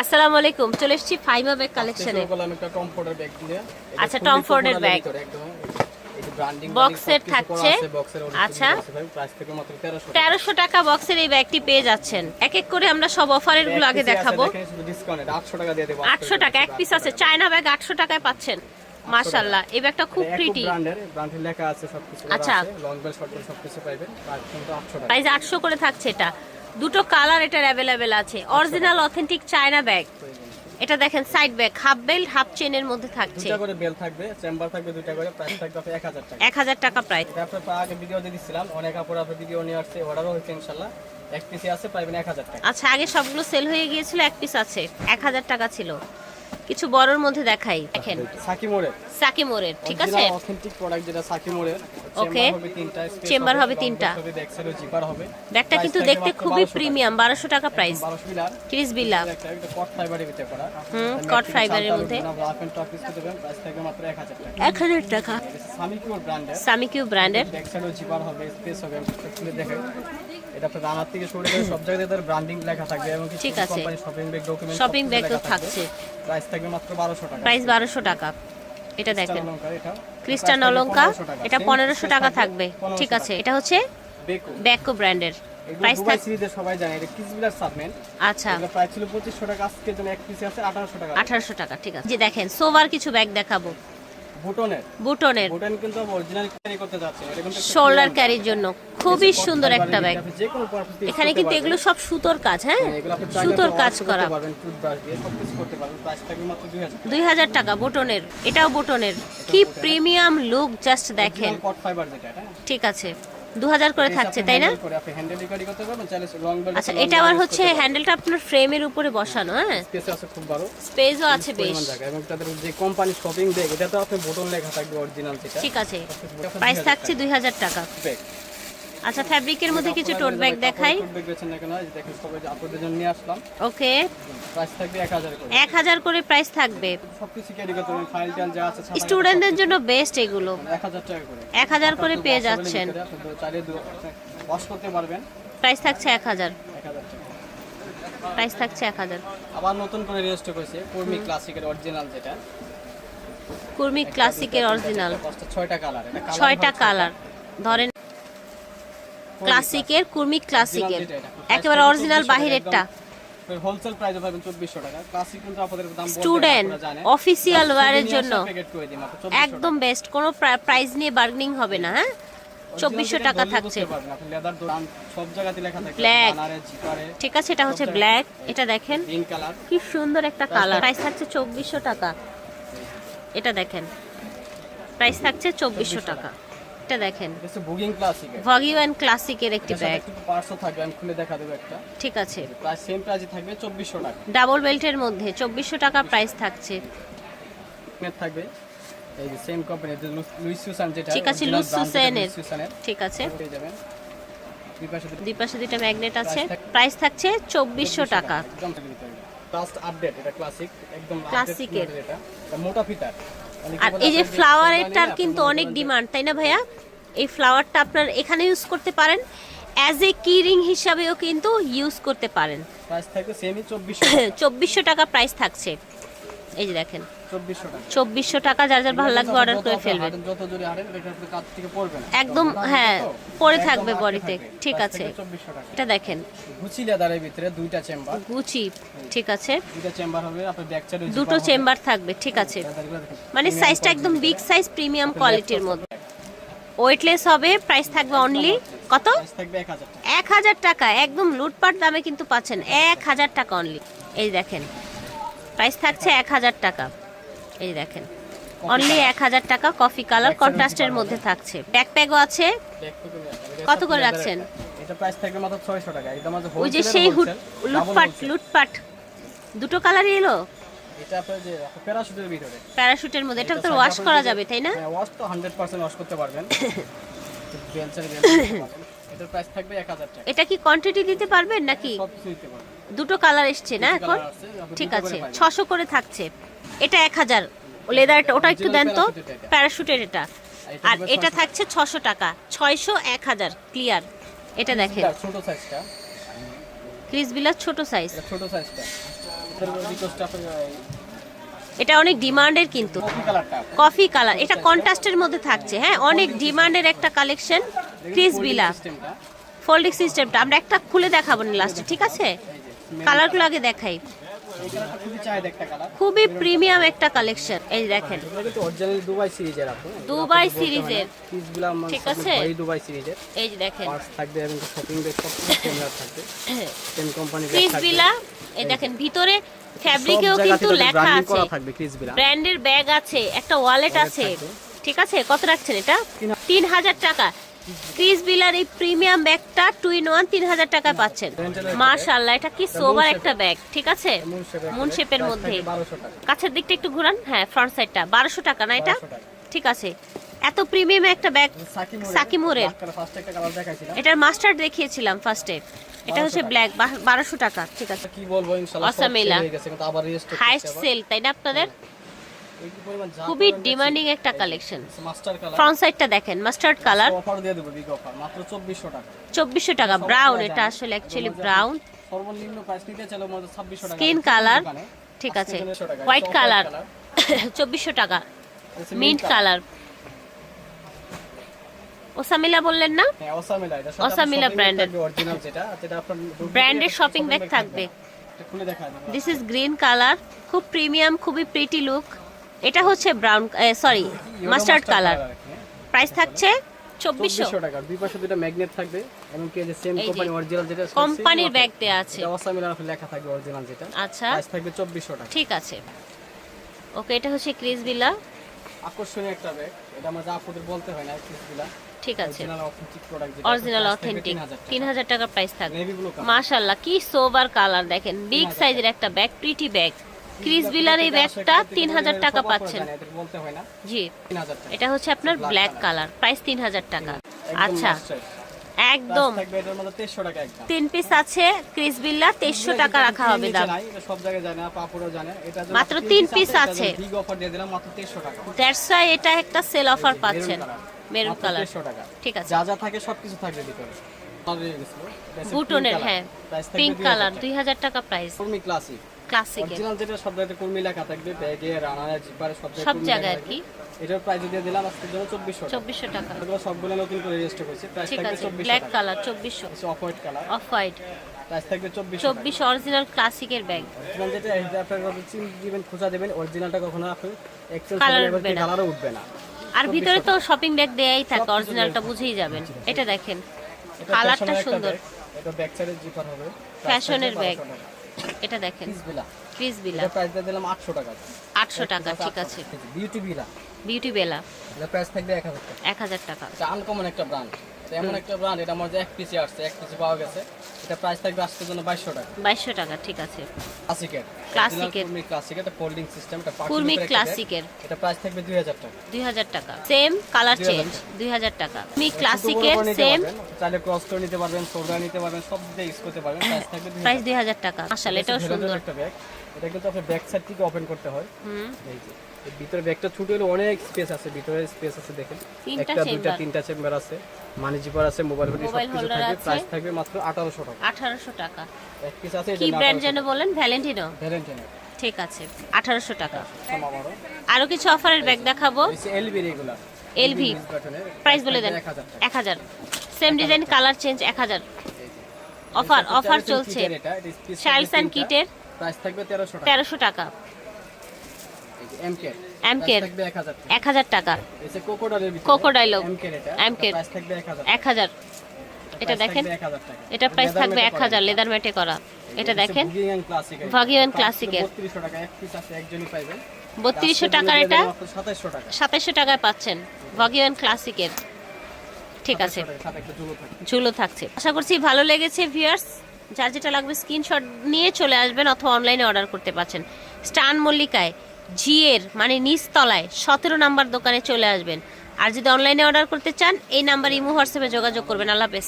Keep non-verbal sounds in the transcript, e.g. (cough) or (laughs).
আসসালামু আলাইকুম চলে এসেছি ফাইমা ব্যাগ কালেকশনে আচ্ছা, টম ফোর্ডের ব্যাগ। বক্সের থাকছে। আচ্ছা। আছে ভাই, price থেকে মাত্র 1300 টাকা। তেরোশো টাকা বক্সের এই ব্যাগটি পেয়ে যাচ্ছেন এক এক করে আমরা সব অফারেরগুলো আগে দেখাবো দেখেন শুধু discount এটা 800 টাকা দিয়ে দেবো। আটশো টাকা এক পিস আছে চায়না ব্যাগ আটশো টাকায় পাচ্ছেন মাশাল্লাহ এই ব্যাগটা খুব প্রিটি লেখা আছে সবকিছু আচ্ছা। আছে, long bell, short সবকিছু পাইবেন, price 800 টাকা। প্রাইস আটশো করে থাকছে এটা দুটো কালার এটার অ্যাভেলেবেল আছে। অরিজিনাল অথেন্টিক চায়না ব্যাগ এটা দেখেন side bag half belt half চেনের মধ্যে থাকছে। দুটো করে বেল থাকবে, চেম্বার থাকবে দুটো করে, প্রাইস থাকবে 1000 টাকা। এক হাজার টাকা প্রাইস এটা আপনার আগে ভিডিও দিয়ে দিছিলাম, অনেক আপুরা আপনি ভিডিও নিয়ে আসছে, অর্ডারও হয়েছে ইনশাআল্লাহ এক পিস আছে পাইবেন 1000 টাকা। আচ্ছা আগে সবগুলো সেল হয়ে গিয়েছিল এক পিস আছে। এক হাজার টাকা ছিল। কিছু বড়র মধ্যে দেখাই। দেখেন। সাকি মোড়ের। সাকিমোরের ঠিক আছে? অথেন্টিক প্রোডাক্ট যেটা সাকি Okay. হবে তিনটা হবে তিনটা। ব্যাগটা কিন্তু দেখতে খুবই প্রিমিয়াম বারোশো টাকা প্রাইস একদম 12 ক্রিস একটা কট ফাইবারের ভিতরে করা হুম, এর চালটা মধ্যে। দেবো না, rough and দেবেন, price থাকবে মাত্র 1000 টাকা। এক হাজার টাকা। এটা সামিকিউর ব্র্যান্ডের সামিকিউ ব্র্যান্ডের জিপার হবে স্পেস হবে একটু দেখাই এটা আপনার রানার থেকে শুরু করে সব জায়গায় তার ব্র্যান্ডিং লেখা থাকবে এবং ঠিক আছে। Shopping bag document shopping bag তো থাকছে। প্রাইস থাকবে মাত্র 1200 টাকা। প্রাইস বারোশো টাকা। এটা দেখেন। ক্রিস্টান থাকবে অলঙ্কা এটা টাকা ঠিক আছে। এটা হচ্ছে বেকো ব্র্যান্ডের প্রাইস থাক সিরিজে সবাই জানে এটা কিসবিলার সাবমেন্ট আচ্ছা। এগুলো প্রাইস ছিল 2500 টাকা আজকের জন্য এক পিসে আছে 1800 টাকা। আঠারোশো টাকা ঠিক আছে। যে দেখেন সোভার কিছু ব্যাগ দেখাবো। বুটনের? বুটনের। বুটন কিন্তু অরিজিনাল ক্যারি করতে যাচ্ছে। এটা কিন্তু শোল্ডার ক্যারির জন্য। খুবই সুন্দর একটা ব্যাগ এখানে কিন্তু এগুলো সব সুতোর কাজ হ্যাঁ? হ্যাঁ, সুতোর কাজ করা করতে পারবেন টুথব্রাশ দিয়ে সবকিছু করতে পারবেন। প্রাইস থাকবে মাত্র 2000 দুই হাজার টাকা বুটনের। এটাও বুটনের। কি প্রিমিয়াম লুক জাস্ট দেখেন। ঠিক আছে। দু হাজার করে থাকছে তাই না? আচ্ছা এটা আবার হচ্ছে হ্যান্ডেলটা আপনার ফ্রেমের উপরে বসানো হ্যাঁ? স্পেস আছে খুব বড়। স্পেসও আছে বেশ। এবং তাদের যে কোম্পানি শপিং ব্যাগ এটা তো আপনি বোতল লেখা থাকবে অরিজিনাল যেটা। ঠিক আছে। প্রাইস থাকছে দুই হাজার টাকা। ব্যাগ আচ্ছা ফ্যাব্রিকের মধ্যে কিছু টোট ব্যাগ দেখাই। ওকে। প্রাইস থাকবে 1000 করে। এক হাজার করে প্রাইস থাকবে। স্টুডেন্টদের জন্য বেস্ট এগুলো। এক হাজার করে। পেয়ে যাচ্ছেন। প্রাইস থাকছে এক হাজার। 1000 প্রাইস থাকছে এক হাজার। আবার নতুন করে রেজিস্টার করেছে কর্মী ক্লাসিকের অরিজিনাল যেটা। কুর্মি ক্লাসিকের অরিজিনাল 6টা কালার ছয়টা কালার ধরেন ক্লাসিকের কুর্মি ক্লাসিকের। একেবারে অরিজিনাল বাহিরেরটা। হোলসেল প্রাইসে পাবেন 2400 টাকা। ক্লাসিক কিন্তু আপনাদের দাম স্টুডেন্ট অফিসিয়াল ওয়্যারের জন্য। প্যাকেট করে দিই মাত্র 2400 একদম বেস্ট কোনো প্রাইস নিয়ে বার্গেনিং হবে না হ্যাঁ? চব্বিশশো টাকা থাকছে। আপনি। লেদার দোকান সব জায়গাতে লেখা থাকে। Black। ঠিক আছে এটা হচ্ছে ব্ল্যাক এটা দেখেন। কি সুন্দর একটা কালার প্রাইস থাকছে চব্বিশশো টাকা। এটা দেখেন। প্রাইস থাকছে চব্বিশশো টাকা। এটা দেখেন। এটা বুকিং ক্লাসিক ভগিউ অ্যান্ড ক্লাসিকের একটি ব্যাগ একটু পার্সও থাকবে আমি খুলে দেখা দেবো একটা। ঠিক আছে। প্রাইস সেম প্রাইসে থাকবে 2400 টাকা। ডাবল বেল্টের মধ্যে চব্বিশশো টাকা প্রাইস থাকছে। থাকবে। এই যে সেম কোম্পানি লুইস সুসান যেটা ঠিক আছে, লুইস সুসানের। ঠিক আছে। পেয়ে যাবেন। দুই পাশে দুইটা ম্যাগনেট আছে। প্রাইস থাকছে চব্বিশশো টাকা। লাস্ট আপডেট এটা ক্লাসিক একদম এর। এটা। মোটা ফিটার আর এই যে ফ্লাওয়ার ফ্লাওয়ারেরটার কিন্তু অনেক ডিমান্ড তাই না ভাইয়া? এই ফ্লাওয়ারটা আপনার এখানে ইউজ করতে পারেন। অ্যাজ এ কি রিং হিসাবেও কিন্তু ইউজ করতে পারেন। প্রাইস থাকবে সেমই 2400 (coughs) চব্বিশশো টাকা প্রাইস থাকছে। এই যে দেখেন। 2400 টাকা চব্বিশশো টাকা। যার যার ভালো লাগবে অর্ডার করে ফেলবেন। একদম হ্যাঁ পরে থাকবে বডিতে ঠিক আছে। থাকবে 2400 টাকা। এটা দেখেন। গুচি লেদারের ভিতরে দুইটা চেম্বার। গুচি ঠিক আছে। দুইটা চেম্বার হবে আপনার ব্যাক সাইডে দুটো চেম্বার থাকবে ঠিক আছে। মানে সাইজটা একদম বিগ সাইজ প্রিমিয়াম কোয়ালিটির মধ্যে। ওয়েটলেস হবে প্রাইস থাকবে অনলি কত? প্রাইস থাকবে 1000 টাকা। এক হাজার টাকা একদম লুটপাট দামে কিন্তু পাচ্ছেন। এক হাজার টাকা অনলি এই দেখেন প্রাইস থাকছে এক হাজার টাকা। এই দেখেন। অনলি এক হাজার টাকা কফি কালার কন্ট্রাস্টের মধ্যে থাকছে। ব্যাকপ্যাকও আছে। কত করে রাখছেন? এটা প্রাইস থাকবে মাত্র 600 টাকা। এটা মাত্র ওই যে সেই হুট লুটপাট লুটপাট। দুটো কালারই এলো? প্যারাশুটের মধ্যে। এটা তো ওয়াশ করা যাবে তাই না? ওয়াশ তো 100% ওয়াশ করতে পারবেন। (coughs) এটার প্রাইস থাকবে 1000 টাকা। এটা কি কোয়ান্টিটি দিতে পারবেন নাকি? সব কিছু দিতে পারবেন। দুটো কালার এসছে না এখন? ঠিক আছে পাবেন। ছশো করে থাকছে। এটা এক হাজার। লেদারটা ওটা একটু দেন তো। প্যারাশুটের এটা। আর এটা থাকছে ছশো টাকা। ছয়শো এক হাজার ক্লিয়ার এটা দেখেন। ছোট সাইজটা ক্রিস বিলার ছোট সাইজ ছোট সাইজটা এটা অনেক ডিমান্ডের কিন্তু। কফি কালার এটা কন্ট্রাস্টের মধ্যে থাকছে হ্যাঁ? অনেক ডিমান্ডের একটা কালেকশন ক্রিস বিলা ফোল্ডিং সিস্টেমটা আমরা একটা খুলে দেখাবো না লাস্টে ঠিক আছে? কালারগুলো আগে দেখাই। খুবই প্রিমিয়াম একটা কালেকশন এই দেখেন। অরিজিনাল দুবাই সিরিজের। দুবাই সিরিজের পিসগুলো ঠিক আছে। এই দুবাই সিরিজের এই দেখেন থাকবে এবং শপিং ব্যাগ সব থাকবে সেম কোম্পানি এই দেখেন ভিতরে ফ্যাব্রিকেও কিন্তু লেখা আছে ব্র্যান্ডের ব্যাগ আছে একটা ওয়ালেট আছে। ঠিক আছে? কত রাখছেন এটা? তিন হাজার টাকা। ক্রিস বিলার এই প্রিমিয়াম ব্যাগটা টু ইন ওয়ান তিন হাজার টাকায় পাচ্ছেন। মার্শাল্লাহ এটা কি সোবার একটা ব্যাগ ঠিক আছে? মুন শেপের মধ্যে। কাছের দিকটা একটু ঘুরান। হ্যাঁ ফ্রন্ট সাইডটা বারোশো টাকা না এটা? ঠিক আছে। এত প্রিমিয়াম একটা ব্যাগ সাকিমুরের এটার মাস্টার দেখিয়েছিলাম ফার্স্টে এটা হচ্ছে ব্ল্যাক বারোশো টাকা ঠিক আছে। কি বলব অসামিলা। হয়ে হাইস্ট সেল তাই না আপনাদের? এই কি পরিমাণ যা খুবই ডিমান্ডিং একটা কালেকশন ফ্রন্ট সাইডটা দেখেন মাস্টার্ড কালার অফার দিয়ে দেবো বিগ অফার মাত্র 2400 টাকা। চব্বিশশো টাকা ব্রাউন এটা আসলে অ্যাকচুয়ালি ব্রাউন সর্বনিম্ন প্রাইস নিতে চাইলে মধ্যে 2600 টাকা। স্কিন কালার ঠিক আছে। হোয়াইট কালার (laughs) চব্বিশশো টাকা। মিন্ট কালার ওসামিলা বললেন না? হ্যাঁ ওসামিলা এটা ওসামিলা branded। অরিজিনাল যেটা যেটা আপনার ব্র্যান্ডের শপিং ব্যাগ থাকবে। খুলে দেখা। দিস ইজ গ্রিন কালার খুব প্রিমিয়াম খুবই প্রিটি লুক এটা হচ্ছে brown sorry mustard colour price থাকছে চব্বিশশো। টাকা দুই পাশে দুটো ম্যাগনেট থাকবে এবং কি যে সেম কোম্পানি অরিজিনাল যেটা কোম্পানির ব্যাগ দেয়া আছে। এটা লেখা থাকবে অরিজিনাল যেটা। আচ্ছা। প্রাইস থাকবে 2400 টাকা। ঠিক আছে। ওকে এটা হচ্ছে ক্রিস বিলা আকর্ষণীয় একটা ব্যাগ এটা আমরা যা বলতে হয় না কিসগুলা ঠিক আছে। অরিজিনাল অথেন্টিক টাকা। প্রাইস থাকবে। কি সোবার কালার দেখেন। বিগ সাইজের একটা ব্যাগ প্রিটি ব্যাগ ক্রিস বিলার এই ব্যাগটা তিন হাজার টাকা পাচ্ছেন। জি। এটা হচ্ছে আপনার ব্ল্যাক কালার। প্রাইস তিন হাজার টাকা। আচ্ছা। একদম। থাকবে এটার মধ্যে 2300 টাকা একদম তিন পিস আছে ক্রিস বিল্লা তেইশশো টাকা রাখা হবে দাম। সব জায়গায় জানে পাপুরও জানে মাত্র তিন এটা আছে। বিগ অফার দিয়ে দিলাম মাত্র 2300 টাকা দ্যাটস ওয়াই এটা একটা সেল অফার পাচ্ছেন। Maroon colour. ঠিক আছে। যা যা থাকে সবকিছু থাকবে ভিতরে। হয়ে বুটনের হ্যাঁ। পিঙ্ক কালার দুই হাজার টাকা। প্রাইস কর্মী ক্লাসিক অরিজিনাল যেটা সব জায়গায় কর্মী লেখা থাকবে ব্যাগে রানারে জিপারে সব জায়গায় সব জায়গায় আর কি। থাকবে। এটার প্রাইস দিয়ে দিলাম আজকে জন্য 2400 টাকা। চব্বিশশো টাকা। এগুলো সবগুলো নতুন করে রেজিস্টার করেছে। প্রাইস থাকবে 2400 ব্ল্যাক কালার চব্বিশশো। Off white colour off white price থাকবে 2400 টাকা। চব্বিশ অরিজিনাল ক্লাসিকের ব্যাগ অরিজিনাল যেটা এই যে চিন দিবেন খোঁজা দেবেন অরিজিনালটা কখনো আপনি উঠবে না। কালারও উঠবে না। আর ভিতরে তো শপিং ব্যাগ দেয়াই থাকে অরিজিনালটা বুঝেই যাবেন। এটা দেখেন। কালারটা সুন্দর। এটা ব্যাক সাইডে জিপার হবে। ফ্যাশনের ব্যাগ এটা দেখেন। ক্রিস বিলা এটা প্রাইস দিলাম 800 টাকা। আটশো টাকা ঠিক আছে। বিউটি বিলা বিউটি বেলা এটা প্রাইস থাকবে 1000 টাকা। এক হাজার টাকা। এটা আনকমন একটা ব্র্যান্ড এমন একটা ব্র্যান্ড এটা আমার যে এক পিসে আসছে এক পিসে পাওয়া গেছে। এটা প্রাইস থাকবে আজকের জন্য 2200 টাকা। বাইশশো টাকা ঠিক আছে। ক্লাসিকের Classic-এর। কুর্মি ক্লাসিক এটা ফোল্ডিং সিস্টেম এটা কুর্মি। ক্লাসিকের এটা প্রাইস থাকবে 2000 টাকা। দুই হাজার টাকা। সেম কালার চেঞ্জ দুই হাজার টাকা। কুর্মি ক্লাসিকের সেম চাইলে ক্রস করে নিতে পারবেন শোল্ডার নিতে পারবেন সব দিয়ে ইউজ করতে পারবেন। প্রাইস থাকবে প্রাইস দুই হাজার টাকা। আসলে এটাও সুন্দর। একটা ব্যাগ এটা কিন্তু আপনার ব্যাক সাইড থেকে ওপেন করতে হয়। হুম। এই যে। ভিতরে ব্যাগটা ছোট হলে অনেক স্পেস আছে ভিতরে স্পেস আছে দেখেন। তিনটা একটা দুইটা তিনটা চেম্বার আছে। মানি জিপার আছে মোবাইল ফোন সব কিছু থাকবে আছে। প্রাইস থাকবে মাত্র 1800 টাকা। আঠারোশো টাকা। এক পিস আছে কি ব্র্যান্ড যেন বলেন? ভ্যালেন্টিনো ভ্যালেন্টাইনের ঠিক আছে আঠারোশো টাকা। আরও কিছু অফারের ব্যাগ দেখাবো? এই এলবি রেগুলার LV প্রাইস বলে দেন। 1000 এক হাজার। সেম ডিজাইন কালার চেঞ্জ এক হাজার। অফার অফার চলছে। শাইলস অ্যান্ড কিটের প্রাইস থাকবে 1300 টাকা। তেরোশো টাকা। এমকে এমকের থাকবে 1000 টাকা। এক হাজার টাকা। এটা। এমকের। প্রাইস থাকবে 1000 এক হাজার। এটা দেখেন। এটা প্রাইস থাকবে এক হাজার। লেদার ম্যাটে করা। এটা দেখেন। Vagian Classic এর। 3200 টাকা। এক পিস আছে একজনই পাইবেন বত্রিশশো টাকার এটা 2700 টাকা। সাতাশশো টাকায় পাচ্ছেন। ভগিয়ান ক্লাসিকের ঠিক আছে। 2700 টাকা, সাথে একটা ঝুলো ঝুলো থাকছে। আশা করছি ভালো লেগেছে ভিউয়ার্স যার যেটা লাগবে স্ক্রিনশট নিয়ে চলে আসবেন অথবা অনলাইনে অর্ডার করতে পারছেন। স্টান মল্লিকায়। জিএর মানে নিচতলায়, সতেরো নাম্বার দোকানে চলে আসবেন। আর যদি অনলাইনে অর্ডার করতে চান, এই নাম্বার ইমো হোয়াটসঅ্যাপে যোগাযোগ করবেন। আল্লাহ হাফেজ।